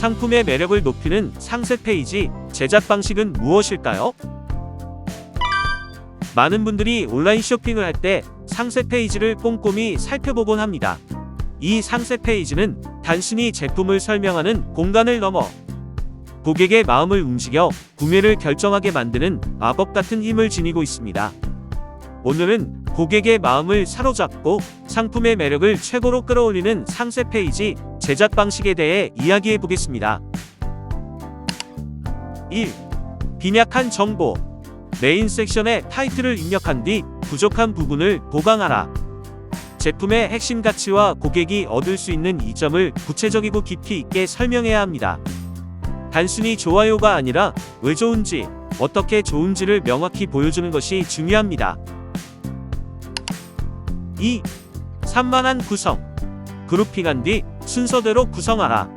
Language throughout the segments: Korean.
상품의 매력을 높이는 상세 페이지 제작 방식은 무엇일까요? 많은 분들이 온라인 쇼핑을 할 때 상세 페이지를 꼼꼼히 살펴보곤 합니다. 이 상세 페이지는 단순히 제품을 설명하는 공간을 넘어 고객의 마음을 움직여 구매를 결정하게 만드는 마법 같은 힘을 지니고 있습니다. 오늘은 고객의 마음을 사로잡고 상품의 매력을 최고로 끌어올리는 상세 페이지 제작 방식에 대해 이야기해 보겠습니다. 1. 빈약한 정보 메인 섹션에 타이틀을 입력한 뒤 부족한 부분을 보강하라. 제품의 핵심 가치와 고객이 얻을 수 있는 이점을 구체적이고 깊이 있게 설명해야 합니다. 단순히 좋아요가 아니라 왜 좋은지, 어떻게 좋은지를 명확히 보여주는 것이 중요합니다. 2. 산만한 구성. 그룹핑한 뒤 순서대로 구성하라.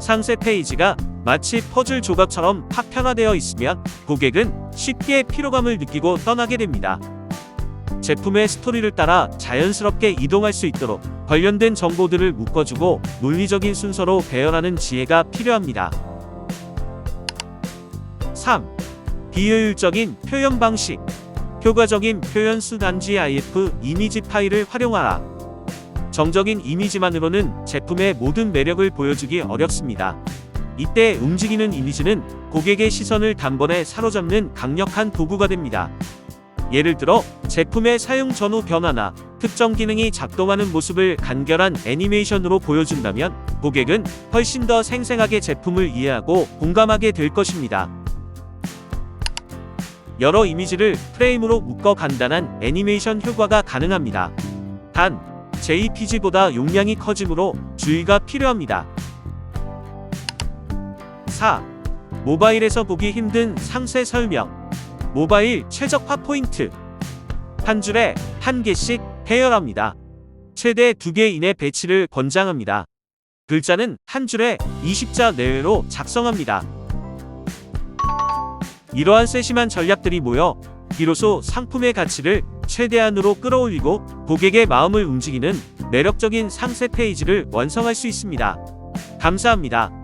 상세 페이지가 마치 퍼즐 조각처럼 파편화되어 있으면 고객은 쉽게 피로감을 느끼고 떠나게 됩니다. 제품의 스토리를 따라 자연스럽게 이동할 수 있도록 관련된 정보들을 묶어주고 논리적인 순서로 배열하는 지혜가 필요합니다. 3. 비효율적인 표현 방식. 효과적인 표현 수단 GIF 이미지 파일을 활용하라. 정적인 이미지만으로는 제품의 모든 매력을 보여주기 어렵습니다. 이때 움직이는 이미지는 고객의 시선을 단번에 사로잡는 강력한 도구가 됩니다. 예를 들어 제품의 사용 전후 변화나 특정 기능이 작동하는 모습을 간결한 애니메이션으로 보여준다면 고객은 훨씬 더 생생하게 제품을 이해하고 공감하게 될 것입니다. 여러 이미지를 프레임으로 묶어 간단한 애니메이션 효과가 가능합니다. 단, JPG보다 용량이 커지므로 주의가 필요합니다. 4. 모바일에서 보기 힘든 상세 설명. 모바일 최적화 포인트. 한 줄에 한 개씩 해열합니다. 최대 두개 이내 배치를 권장합니다. 글자는 한 줄에 20자 내외로 작성합니다. 이러한 세심한 전략들이 모여 비로소 상품의 가치를 최대한으로 끌어올리고 고객의 마음을 움직이는 매력적인 상세 페이지를 완성할 수 있습니다. 감사합니다.